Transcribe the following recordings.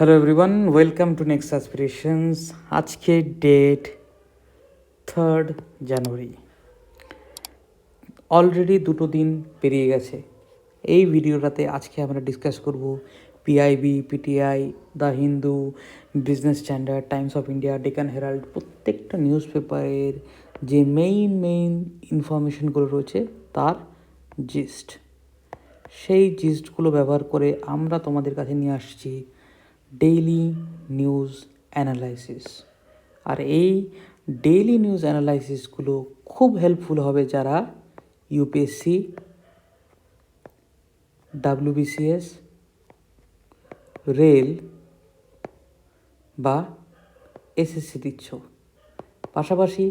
Hello everyone welcome to next aspirations আজকে date third জানুয়ারি already দুটো দিন পেরিয়ে গেছে। এই ভিডিওটাতে আজকে আমরা ডিসকাস করব PIB PTI the Hindu Business Standard Times of India Deccan Herald প্রত্যেকটা নিউজ পেপারের যে মেইন মেইন ইনফরমেশনগুলো রয়েছে তার জিস্ট সেই জিস্টগুলো ব্যবহার করে আমরা তোমাদের কাছে নিয়ে আসছি ডেইলি নিউজ অ্যানালাইসিস আর এই ডেইলি নিউজ অ্যানালাইসিসগুলো খুব হেল্পফুল হবে যারা ইউপিএসসি ডাব্লিউবিসিএস রেল বা এসএসসি দিচ্ছ। পাশাপাশি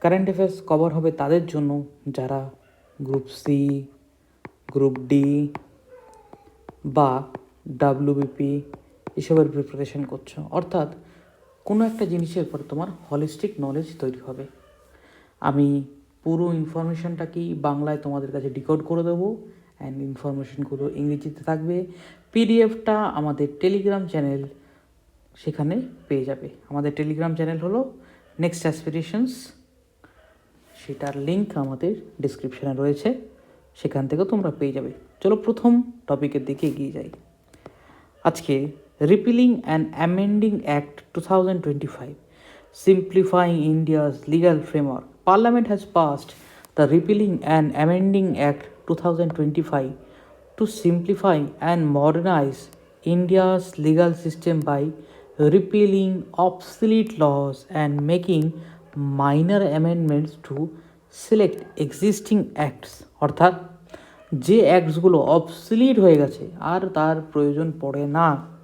কারেন্ট অ্যাফেয়ার্স কভার হবে তাদের জন্য যারা গ্রুপ সি গ্রুপ ডি বা ডাব্লিউবিপি এসবের প্রিপারেশন করছ। অর্থাৎ কোনো একটা জিনিসের উপর তোমার হলিস্টিক নলেজ তৈরি হবে। আমি পুরো ইনফরমেশনটাকেই বাংলায় তোমাদের কাছে ডিকোড করে দেবো অ্যান্ড ইনফরমেশনগুলো ইংরেজিতে থাকবে। পিডিএফটা আমাদের টেলিগ্রাম চ্যানেল সেখানে পেয়ে যাবে। আমাদের টেলিগ্রাম চ্যানেল হলো নেক্সট অ্যাসপিরেশনস সেটার লিঙ্ক আমাদের ডিসক্রিপশানে রয়েছে। সেখান থেকেও তোমরা পেয়ে যাবে। চলো প্রথম টপিকের দিকে এগিয়ে যাই। আজকে twenty five simplifying India's legal framework parliament has passed the repealing and amending act two thousand twenty five to simplify and modernise India's legal system by repealing obsolete laws and making minor amendments to select existing acts. অর্থাৎ, যে অ্যাক্টসগুলো obsolete হয়ে গেছে আর তার প্রয়োজন পড়ে না।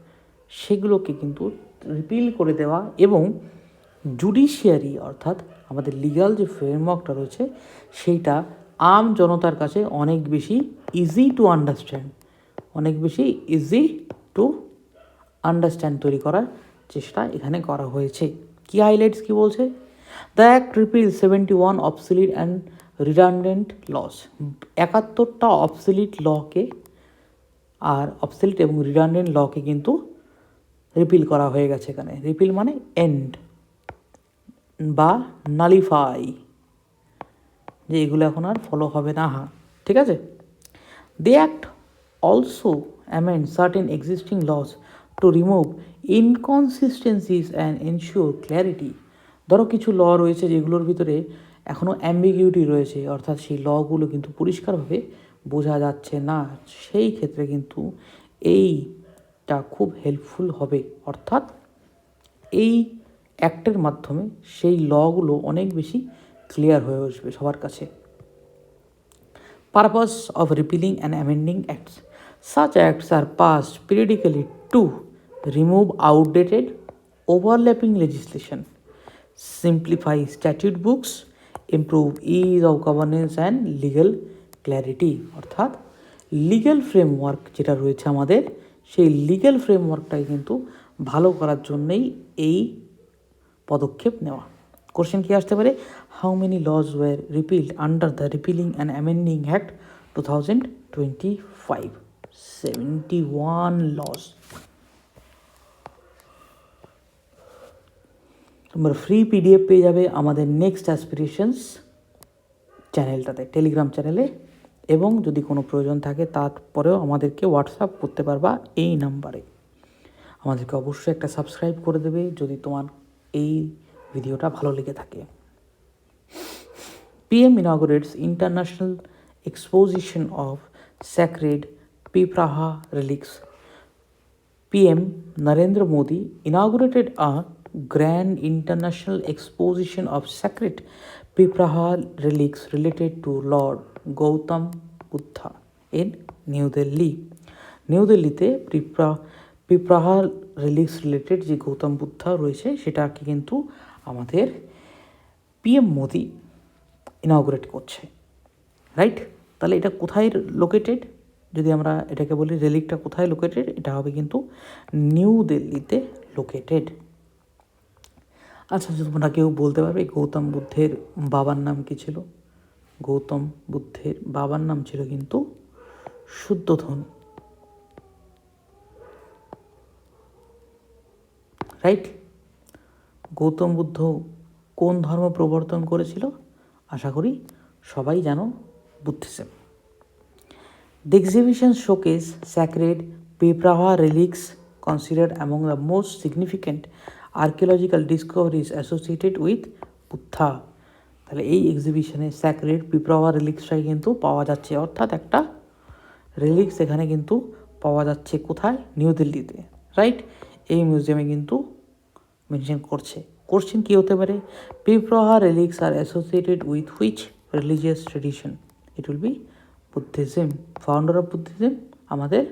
সেগুলোকে কিন্তু রিপিল করে দেওয়া এবং জুডিশিয়ারি অর্থাৎ আমাদের লিগাল যে ফ্রেমওয়ার্কটা রয়েছে, সেইটা আম জনতার কাছে অনেক বেশি ইজি টু আন্ডারস্ট্যান্ড অনেক বেশি ইজি টু আন্ডারস্ট্যান্ড তৈরি করার চেষ্টা এখানে করা হয়েছে। কি হাইলাইটস কি বলছে? The act repeal seventy one obsolete and redundant laws একাত্তরটা obsolete লকে আর অবসিলিট এবং রিডান্ডেন্ট লকে কিন্তু রিপিল করা হয়ে গেছে এখানে। রিপিল মানে এন্ড বা নালিফাই যে এগুলো এখন আর ফলো হবে না হা ঠিক আছে? They act also amend certain existing laws to remove inconsistencies and ensure clarity ধরো কিছু ল রয়েছে যেগুলোর ভিতরে এখনও অ্যাম্বিগিউটি রয়েছে, অর্থাৎ সেই লগুলো কিন্তু পরিষ্কারভাবে বোঝা যাচ্ছে না। সেই ক্ষেত্রে কিন্তু তা খুব হেল্পফুল হবে। অর্থাৎ এই অ্যাক্টের মাধ্যমে সেই লগুলো অনেক বেশি ক্লিয়ার হয়ে আসবে সবার কাছে। Purpose of repealing and amending acts such acts are pass periodically to remove outdated overlapping legislation simplify statute books improve ease of governance and legal clarity অর্থাৎ লিগেল ফ্রেমওয়ার্ক যেটা রয়েছে আমাদের সেই লিগ্যাল ফ্রেমওয়ার্কটাই কিন্তু ভালো করার জন্যই এই পদক্ষেপ নেওয়া। কোশ্চেন কি আসতে পারে? How many laws were repealed under the repealing and amending act two thousand twenty five seventy one laws তোমরা ফ্রি পিডিএফ পেয়ে যাবে আমাদের নেক্সট অ্যাসপিরেশনস চ্যানেলটাতে টেলিগ্রাম চ্যানেলে এবং যদি কোনো প্রয়োজন থাকে তারপরেও আমাদেরকে হোয়াটসঅ্যাপ করতে পারবা এই নাম্বারে। আমাদেরকে অবশ্যই একটা সাবস্ক্রাইব করে দেবে যদি তোমার এই ভিডিওটা ভালো লেগে থাকে। PM inaugurates international exposition of sacred Piprahwa relics PM Narendra Modi inaugurated a grand international exposition of sacred Piprahwa relics related to lord Gautam Buddha in New Delhi New দিল্লিতে পিপ্রা পিপ্রাহা রিলিক্স রিলেটেড যে গৌতম বুদ্ধা রয়েছে, সেটাকে কিন্তু আমাদের PM Modi inaugurate করছে right তাহলে এটা কোথায় লোকেটেড যদি আমরা এটাকে বলি রেলিকটা কোথায় লোকেটেড এটা হবে কিন্তু নিউ দিল্লিতে লোকেটেড আচ্ছা তোমরা কেউ বলতে পারবে গৌতম বুদ্ধের বাবার নাম কি ছিল? গৌতম বুদ্ধের বাবার নাম ছিল কিন্তু শুদ্ধধন। রাইট গৌতম বুদ্ধ কোন ধর্ম প্রবর্তন করেছিল? আশা করি সবাই যেন Buddhism the exhibition showcase sacred Piprahwa relics considered among the most significant archaeological discoveries associated with Buddha তাহলে এই এক্সিবিশনে স্যাক্রেড পিপ্রাওয়া রিলিক্সটাই কিন্তু পাওয়া যাচ্ছে। অর্থাৎ একটা রিলিক্স এখানে কিন্তু পাওয়া যাচ্ছে কোথায়? নিউ দিল্লিতে রাইট এই মিউজিয়ামে কিন্তু মেনশন করছে। কোশ্চেন কী হতে পারে? Piprahwa relics are associated with which religious tradition it will be Buddhism founder of Buddhism আমাদের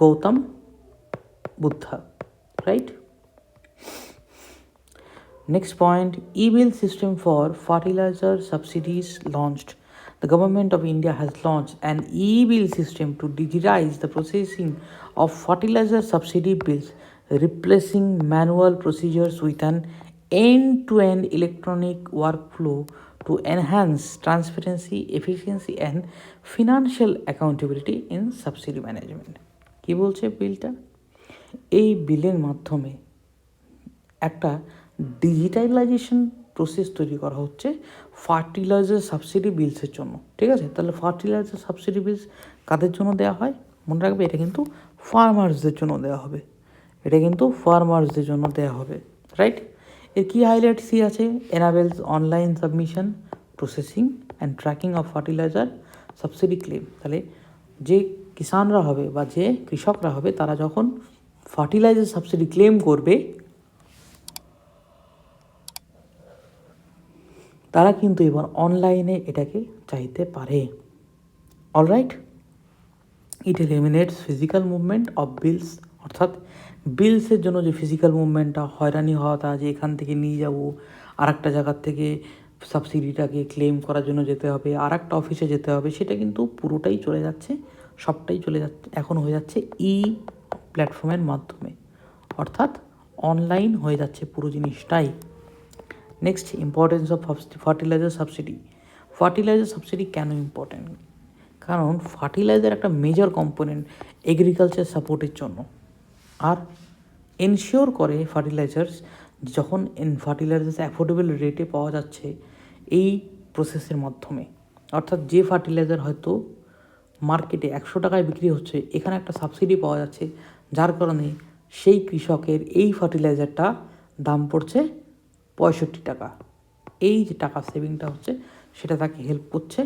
Gautam Buddha right Next point e-bill system for fertilizer subsidies launched. The government of India has launched an e-bill system to digitize the processing of fertilizer subsidy bills, replacing manual procedures with an end-to-end electronic workflow to enhance transparency, efficiency and financial accountability in subsidy management. কি বলছে বিলটা এই বিলের মাধ্যমে একটা digitalization process তৈরি করা হচ্ছে ফার্টিলাইজার সাবসিডি বিলসের জন্য, ঠিক আছে? তাহলে ফার্টিলাইজার সাবসিডি বিলস কাদের জন্য দেওয়া হয়? মনে রাখবে এটা কিন্তু ফার্মার্সদের জন্য দেওয়া হবে। এটা কিন্তু ফার্মার্সদের জন্য দেওয়া হবে রাইট এর কী হাইলাইট সি আছে? Enables online submission processing and tracking of fertiliser subsidy claim তাহলে যে কিষানরা হবে বা যে কৃষকরা হবে, তারা যখন ফার্টিলাইজার সাবসিডি ক্লেম করবে তারা কিন্তু এবার অনলাইনে এটাকে চাইতে পারে। Alright it eliminates physical movement of bills অর্থাৎ বিলসের জন্য যে ফিজিক্যাল মুভমেন্টটা হয়রানি হওয়াটা যে এখান থেকে নিয়ে যাব আর একটা জায়গার থেকে সাবসিডিটাকে ক্লেম করার জন্য যেতে হবে আর একটা অফিসে যেতে হবে, সেটা কিন্তু পুরোটাই চলে যাচ্ছে, সবটাই চলে যাচ্ছে, এখন হয়ে যাচ্ছে ই প্ল্যাটফর্মের মাধ্যমে। অর্থাৎ অনলাইন হয়ে যাচ্ছে পুরো জিনিসটাই। Next importance of fertilizer subsidy fertilizer subsidy কেন ইম্পর্টেন্ট কারণ ফার্টিলাইজার একটা মেজর কম্পোনেন্ট এগ্রিকালচার সাপোর্টের জন্য। আর এনশিওর করে ফার্টিলাইজার্স যখন এন ফার্টিলাইজার্স অ্যাফোর্ডেবল রেটে পাওয়া যাচ্ছে এই প্রসেসের মাধ্যমে। অর্থাৎ যে ফার্টিলাইজার হয়তো মার্কেটে একশো টাকায় বিক্রি হচ্ছে, এখানে একটা সাবসিডি পাওয়া যাচ্ছে, যার কারণে সেই কৃষকের এই ফার্টিলাইজারটা দাম পড়ছে পঁয়ষট্টি টাকা। এই যে টাকা সেভিংটা হচ্ছে সেটা তাকে হেল্প করছে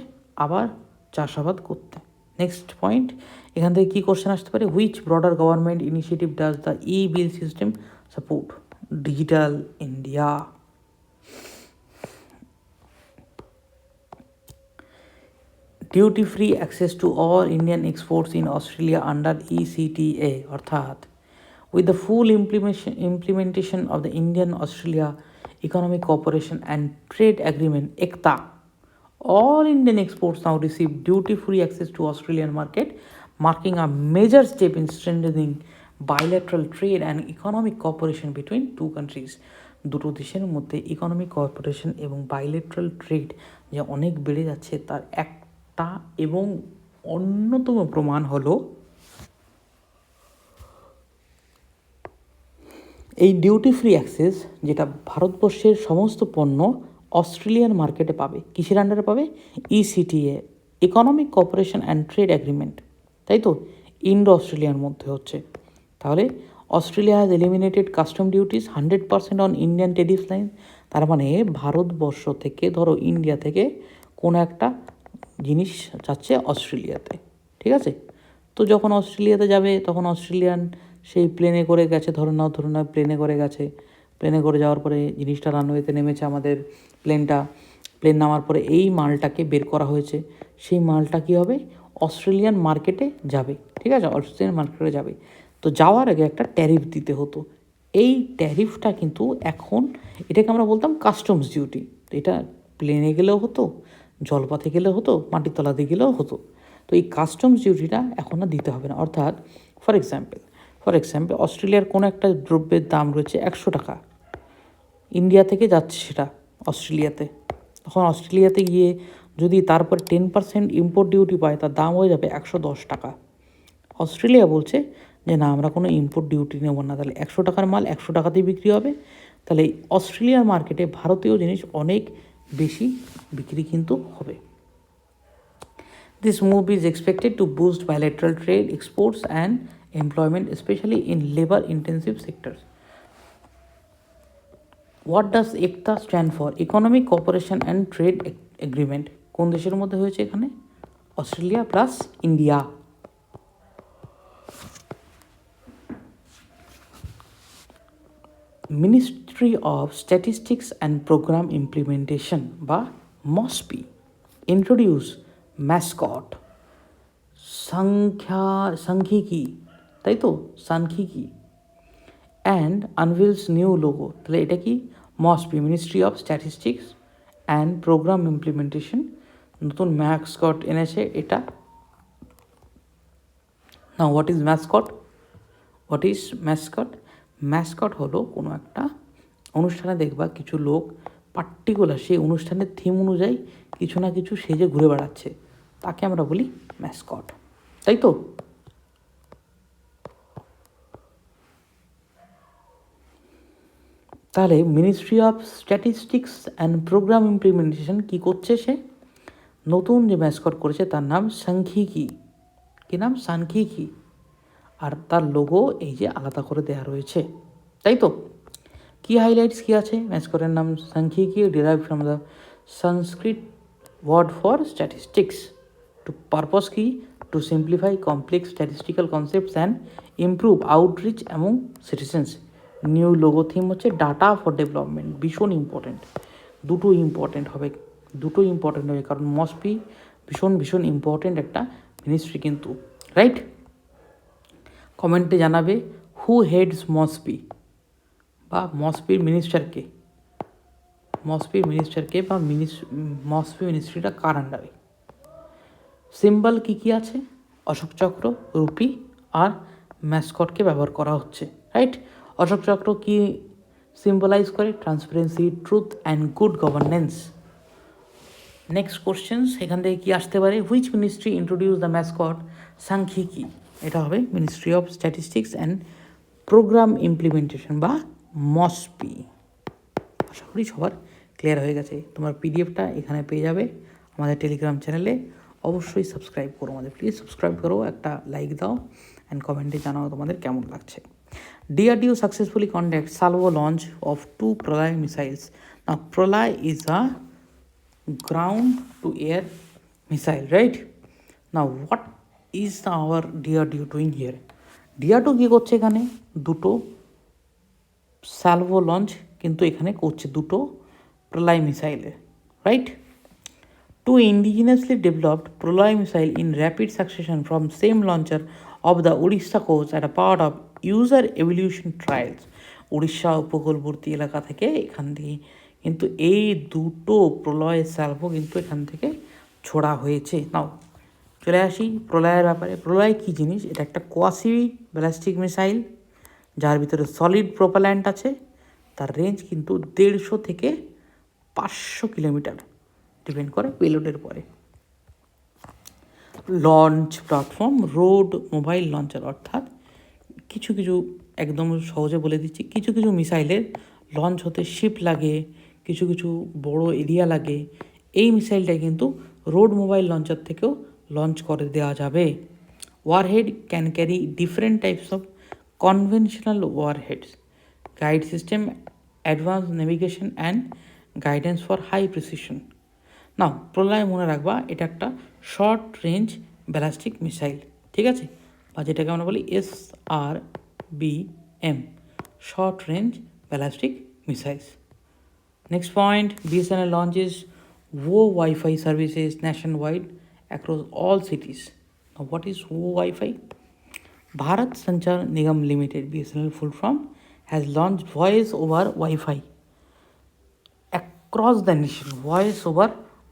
আবার চাষাবাদ করতে। নেক্সট পয়েন্ট এখান থেকে কী কোশ্চেন আসতে পারে? Which broader government initiative does the e bill system support Digital India duty free access to all Indian exports in Australia under ECTA অর্থাৎ with the full implementation, implementation of the Indian Australia economic cooperation and trade agreement ECTA all Indian exports now receive duty free access to Australian market marking a major step in strengthening bilateral trade and economic cooperation between two countries দুটো দেশের মধ্যে economic cooperation এবং bilateral trade যা অনেক বেড়ে যাচ্ছে, তার একটা এবং অন্যতম প্রমাণ হলো এই ডিউটি ফ্রি অ্যাক্সেস যেটা ভারতবর্ষের সমস্ত পণ্য অস্ট্রেলিয়ান মার্কেটে পাবে কিসের আন্ডারে পাবে ECTA economic cooperation and trade agreement তাই তো? ইন্ডো অস্ট্রেলিয়ার মধ্যে হচ্ছে। তাহলে Australia has eliminated custom duties hundred percent on Indian tariff line তার মানে ভারতবর্ষ থেকে, ধরো ইন্ডিয়া থেকে কোনো একটা জিনিস যাচ্ছে অস্ট্রেলিয়াতে, ঠিক আছে? তো যখন অস্ট্রেলিয়াতে যাবে, তখন অস্ট্রেলিয়ান সেই প্লেনে করে গেছে, ধরে নাও ধরে নাও প্লেনে করে গেছে। প্লেনে করে যাওয়ার পরে জিনিসটা রানওয়েতে নেমেছে আমাদের প্লেনটা প্লেন নামার পরে এই মালটাকে বের করা হয়েছে। সেই মালটা কী হবে? অস্ট্রেলিয়ান মার্কেটে যাবে, ঠিক আছে? অস্ট্রেলিয়ান মার্কেটে যাবে। তো যাওয়ার আগে একটা ট্যারিফ দিতে হতো। এই ট্যারিফটা কিন্তু এখন এটাকে আমরা বলতাম কাস্টমস ডিউটি এটা প্লেনে গেলেও হতো, জলপথে গেলেও হতো, মাটির তলাতে গেলেও হতো। তো এই কাস্টমস ডিউটিটা এখন আর দিতে হবে না। অর্থাৎ ফর এক্সাম্পল ফর এক্সাম্পল অস্ট্রেলিয়ার কোনো একটা দ্রব্যের দাম রয়েছে একশো টাকা। ইন্ডিয়া থেকে যাচ্ছে সেটা অস্ট্রেলিয়াতে তখন অস্ট্রেলিয়াতে গিয়ে যদি তারপর টেন পার্সেন্ট ইম্পোর্ট ডিউটি পায় তার দাম হয়ে যাবে একশো দশ টাকা। অস্ট্রেলিয়া বলছে যে না আমরা কোনো ইম্পোর্ট ডিউটি নেব না। তাহলে একশো টাকার মাল একশো টাকাতেই বিক্রি হবে। তাহলে অস্ট্রেলিয়ার মার্কেটে ভারতীয় জিনিস অনেক বেশি বিক্রি কিন্তু হবে। This move is expected to boost bilateral trade, exports, and employment, especially in labor intensive sectors. What does ECTA stand for? Economic Cooperation and Trade Agreement. কোন দেশের মধ্যে হয়েছে এখানে Australia plus India Ministry of Statistics and Programme Implementation বা MoSPI introduce mascot সংখ্যা সাংখ্যিকী তাই তো? Sankhyiki and unveils new logo তাহলে এটা কি? MoSPI Ministry of Statistics and Programme Implementation নতুন ম্যাসকট এনেছে এটা। না what is mascot what is mascot mascot হলো কোনো একটা অনুষ্ঠানে দেখবা কিছু লোক পার্টিকুলার সেই অনুষ্ঠানের থিম অনুযায়ী কিছু না কিছু সেজে ঘুরে বেড়াচ্ছে। তাকে আমরা বলি ম্যাসকট তাই তো? তাহলে Ministry of Statistics and Programme Implementation কী করছে সে? নতুন যে ম্যাসকট করেছে তার নাম সাংখ্যিকী কী নাম? সাংখ্যিকী আর তার লোগো এই যে আলাদা করে দেওয়া রয়েছে। তাই তো? কি হাইলাইটস কী আছে? ম্যাসকটের নাম Sankhyiki derive from the Sanskrit word for statistics to purpose কি? To simplify complex statistical concepts and improve outreach among citizens new logo theme হচ্ছে ডাটা ফর ডেভেলপমেন্ট ভীষণ ইম্পর্টেন্ট দুটো ইম্পর্টেন্ট হবে, দুটো ইম্পর্টেন্ট হবে, কারণ মসপি ভীষণ ভীষণ ইম্পর্টেন্ট একটা মিনিস্ট্রি কিন্তু রাইট কমেন্টে জানাবে হু হেডস মসপি বা মসপির মিনিস্টারকে মসপির মিনিস্টারকে বা মিনিস মসপি মিনিস্ট্রিটা কার আন্ডারে সিম্বল কী কী আছে? অশোক চক্র, রুপি আর ম্যাসকটকে ব্যবহার করা হচ্ছে রাইট অশোক চক্র কি সিম্বলাইজ করে? Transparency truth and good governance next questions এখান থেকে কি আসতে পারে? Which ministry introduce the mascot Sankhyiki এটা হবে Ministry of Statistics and Programme Implementation বা মসপি আশা করি সবার ক্লিয়ার হয়ে গেছে। তোমার পিডিএফটা এখানে পেয়ে যাবে আমাদের টেলিগ্রাম চ্যানেলে অবশ্যই সাবস্ক্রাইব করো আমাদের। প্লিজ সাবস্ক্রাইব করো, একটা লাইক দাও অ্যান্ড কমেন্টে জানাও তোমাদের কেমন লাগছে। DRDO successfully conduct salvo launch of two Pralay missiles না Pralay is a ground to air missile, right? Now, what is our DRDO doing here? DRDO কী করছে এখানে? দুটো স্যালভো লঞ্চ কিন্তু এখানে করছে দুটো প্রলয় মিসাইলের right two indigenously developed Pralay missile in rapid succession from same launcher off the Orissa coast at a part of user evaluation trials Orissa উপকূলবর্তী এলাকা থেকে এখান থেকে কিন্তু এই দুটো প্রলয় স্যালভো কিন্তু এখান থেকে ছোড়া হয়েছে। নাও, চলে আসি প্রলয়ের ব্যাপারে। প্রলয় কী জিনিস? এটা একটা কোয়াসি ব্যালাস্টিক মিসাইল যার ভিতরে সলিড প্রোপাল্যান্ট আছে। তার রেঞ্জ কিন্তু দেড়শো থেকে পাঁচশো কিলোমিটার ডিপেন্ড করে পেলোডের পরে launch platform road mobile launcher অর্থাৎ কিছু কিছু একদম সহজে বলে দিচ্ছি, কিছু কিছু মিসাইলের লঞ্চ হতে শিপ লাগে, কিছু কিছু বড় এরিয়া লাগে, এই মিসাইলটা কিন্তু রোড মোবাইল লঞ্চার থেকেও লঞ্চ করে দেওয়া যাবে। Warhead can carry different types of conventional warheads guide system advance navigation and guidance for high precision now Pralay মনে রাখবা, এটা একটা শর্ট রেঞ্জ ব্যালাস্টিক মিসাইল ঠিক আছে? বা যেটাকে আমরা বলি S R B M short range ballistic missiles Next point BSNL launches WO Wi Fi services nationwide across all cities. Now, what is WO Wi Fi? Bharat Sanchar Nigam Limited, BSNL full form, has launched voice over Wi Fi across the nation. Voice over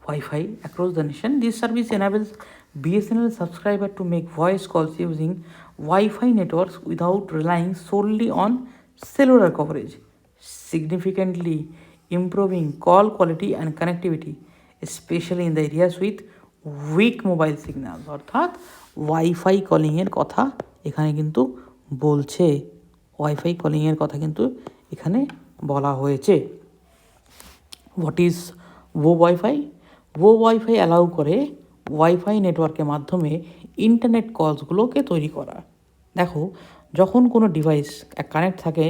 Wi Fi across the nation. This service enables BSNL subscriber to make voice calls using Wi Fi networks without relying solely on cellular coverage, significantly improving call quality and connectivity, especially in the areas with weak mobile signals অর্থাৎ wifi কলিংয়ের কথা এখানে কিন্তু বলছে wifi কলিংয়ের কথা কিন্তু এখানে বলা হয়েছে VoWiFi VoWiFi allow করে ওয়াইফাই নেটওয়ার্কের মাধ্যমে ইন্টারনেট কলসগুলোকে তৈরি করা। দেখো, যখন কোনো ডিভাইস কানেক্ট থাকে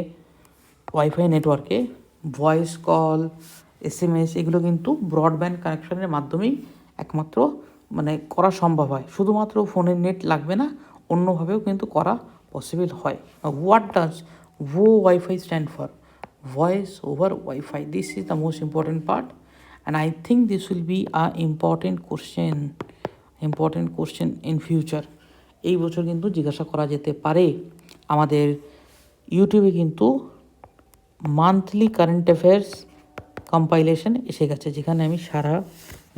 ওয়াইফাই নেটওয়ার্কে voice call S M S এগুলো কিন্তু ব্রডব্যান্ড কানেকশনের মাধ্যমেই একমাত্র মানে করা সম্ভব হয়। শুধুমাত্র ফোনের নেট লাগবে না, অন্যভাবেও কিন্তু করা পসিবল হয়। What does VoWiFi stand for voice over wifi this is the most important part and I think this will be a important question important question in future এই বছর কিন্তু জিজ্ঞাসা করা যেতে পারে। আমাদের ইউটিউবে কিন্তু মান্থলি কারেন্ট অ্যাফেয়ার্স কম্পাইলেশন এসে গেছে, যেখানে আমি সারা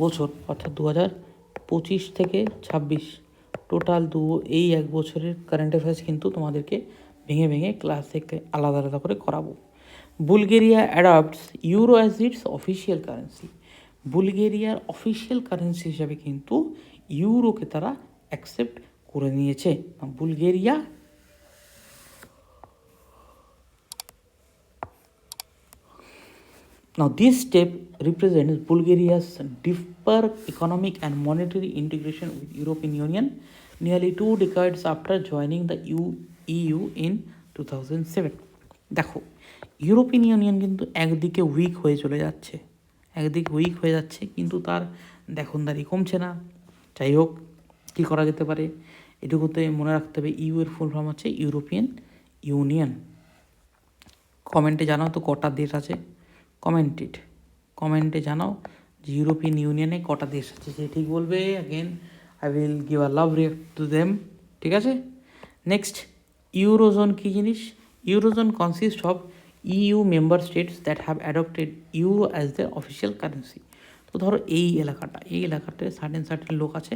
বছর, অর্থাৎ দু হাজার পঁচিশ থেকে ছাব্বিশ টোটাল দু, এই এক বছরের কারেন্ট অ্যাফেয়ার্স কিন্তু তোমাদেরকে ভেঙে ভেঙে ক্লাস থেকে আলাদা আলাদা করে করাবো। Bulgaria adopts euro as its official currency বুলগেরিয়ার অফিসিয়াল কারেন্সি হিসাবে কিন্তু ইউরোকে তারা অ্যাকসেপ্ট করে নিয়েছে Bulgaria Now, this step represents Bulgaria's deeper economic and monetary integration with European Union nearly two decades after joining the EU, in 2007. দেখো European union কিন্তু একদিকে উইক হয়ে চলে যাচ্ছে একদিকে উইক হয়ে যাচ্ছে, কিন্তু তার দেখনদারি কমছে না। যাই হোক, কী করা যেতে পারে? এটুকুতে মনে রাখতে হবে, ইউ এর ফুল ফর্ম হচ্ছে ইউরোপিয়ান ইউনিয়ন কমেন্টে জানাও তো কটা দেশ আছে। কমেন্টেড, কমেন্টে জানাও যে ইউরোপিয়ান ইউনিয়নে কটা দেশ আছে। সে ঠিক বলবে again I will give a love react to them ঠিক আছে? নেক্সট ইউরোজোন কী জিনিস? Eurozone consist of EU member states that have adopted euro as the official currency তো ধরো এই এলাকাটা, এই এলাকাতে সার্টেন সার্টেন লোক আছে।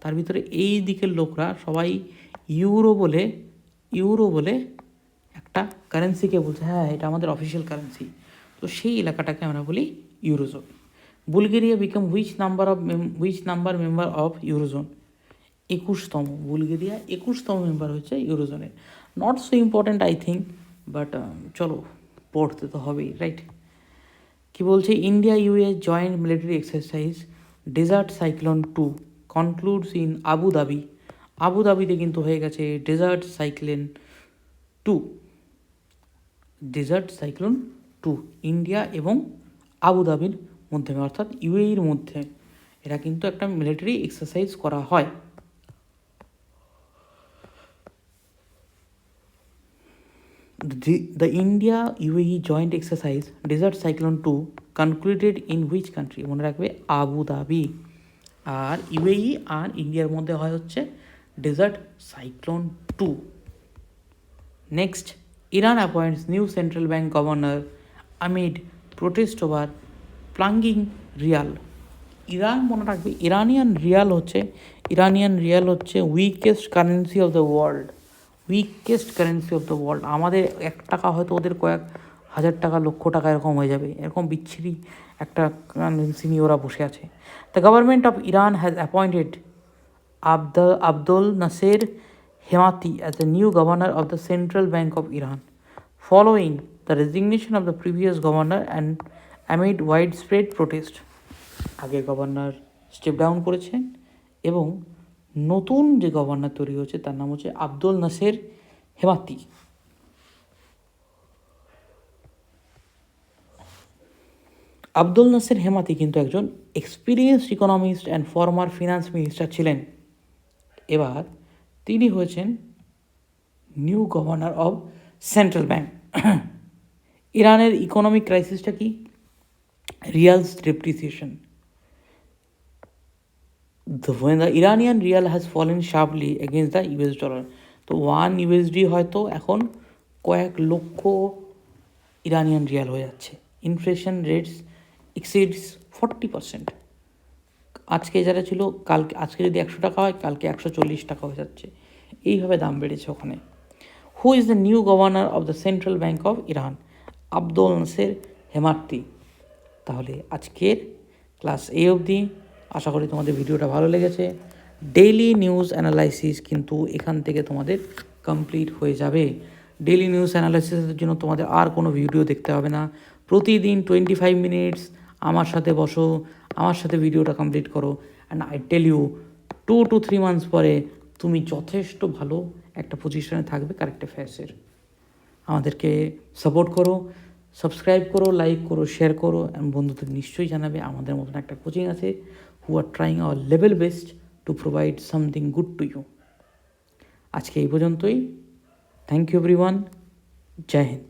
তার ভিতরে এই দিকের লোকরা সবাই ইউরো বলে ইউরো বলে একটা কারেন্সিকে বলছে। হ্যাঁ এটা আমাদের অফিসিয়াল কারেন্সি তো সেই এলাকাটাকে আমরা বলি eurozone Bulgaria become which number of which number member of eurozone একুশতম। Bulgaria একুশতম মেম্বার হচ্ছে ইউরোজোনের not so important I think but চলো। পড়তে তো হবেই রাইট কি বলছে? India US joint military exercise desert cyclone two concludes in Abu Dhabi Abu দাবিতে কিন্তু হয়ে গেছে desert cyclone two desert cyclone two India এবং আবুধাবির মধ্যে, অর্থাৎ ইউএইর মধ্যে, এরা কিন্তু একটা মিলিটারি এক্সারসাইজ করা হয়। The, the India UAE joint exercise Desert Cyclone 2 concluded in which country? মনে রাখবে আবু ধাবি আর ইউএই আর ইন্ডিয়ার মধ্যে হয় হচ্ছে desert cyclone two next Iran appoints new central bank governor amid protest over plunging rial Iran মনে রাখবে ইরানিয়ান রিয়াল হচ্ছে ইরানিয়ান রিয়াল হচ্ছে weakest currency of the world weakest currency of the world আমাদের এক টাকা হয়তো ওদের কয়েক হাজার টাকা, লক্ষ টাকা এরকম হয়ে যাবে। এরকম বিচ্ছিরি একটা কারেন্সি নিয়ে ওরা বসে আছে। The government of Iran has appointed Abdul Abdul Nasser Hemmati as the new governor of the central bank of Iran following the resignation of the previous governor and amid wide spread protest আগের গভর্নর step down করেছেন এবং নতুন যে governor তৈরি হচ্ছে তার নাম হচ্ছে আব্দুল নাসের হেমাতি। আব্দুল নাসের হেমাতি কিন্তু একজন experienced economist and former finance minister ছিলেন। এবার তিনি হয়েছেন new governor of central bank ইরানের ইকোনমিক ক্রাইসিসটা কি? Rials depreciation the, when the Iranian real has fallen sharply against the US dollar, তো ওয়ান ইউএসডি হয়তো এখন কয়েক লক্ষ ইরানিয়ান রিয়াল হয়ে যাচ্ছে। Inflation rates exceeds forty percent আজকে যারা ছিল, কালকে, আজকে যদি একশো টাকা হয়, কালকে একশো চল্লিশ টাকা হয়ে যাচ্ছে। এইভাবে দাম বেড়েছে ওখানে। Who is the new governor of the central bank of Iran Abdul Naser Hemmati তাহলে আজকের ক্লাস এ অবধি আশা করি তোমাদের ভিডিওটা ভালো লেগেছে। ডেইলি নিউজ অ্যানালাইসিস কিন্তু এখান থেকে তোমাদের কমপ্লিট হয়ে যাবে। ডেইলি নিউজ অ্যানালাইসিসের জন্য তোমাদের আর কোনো ভিডিও দেখতে হবে না। প্রতিদিন টোয়েন্টি ফাইভ মিনিটস আমার সাথে বসো, আমার সাথে ভিডিওটা কমপ্লিট করো। And I tell you two to three months পরে তুমি যথেষ্ট ভালো একটা পজিশনে থাকবে কারেক্ট অ্যাফেয়ার্সের আমাদেরকে সাপোর্ট করো সাবস্ক্রাইব করো লাইক করো শেয়ার করো। বন্ধুদের নিশ্চয়ই জানাবে, আমাদের মতন একটা কোচিং আছে। Who are trying our level best to provide something good to you আজকে এই পর্যন্তই থ্যাংক ইউ এভরিওয়ান জয় হিন্দ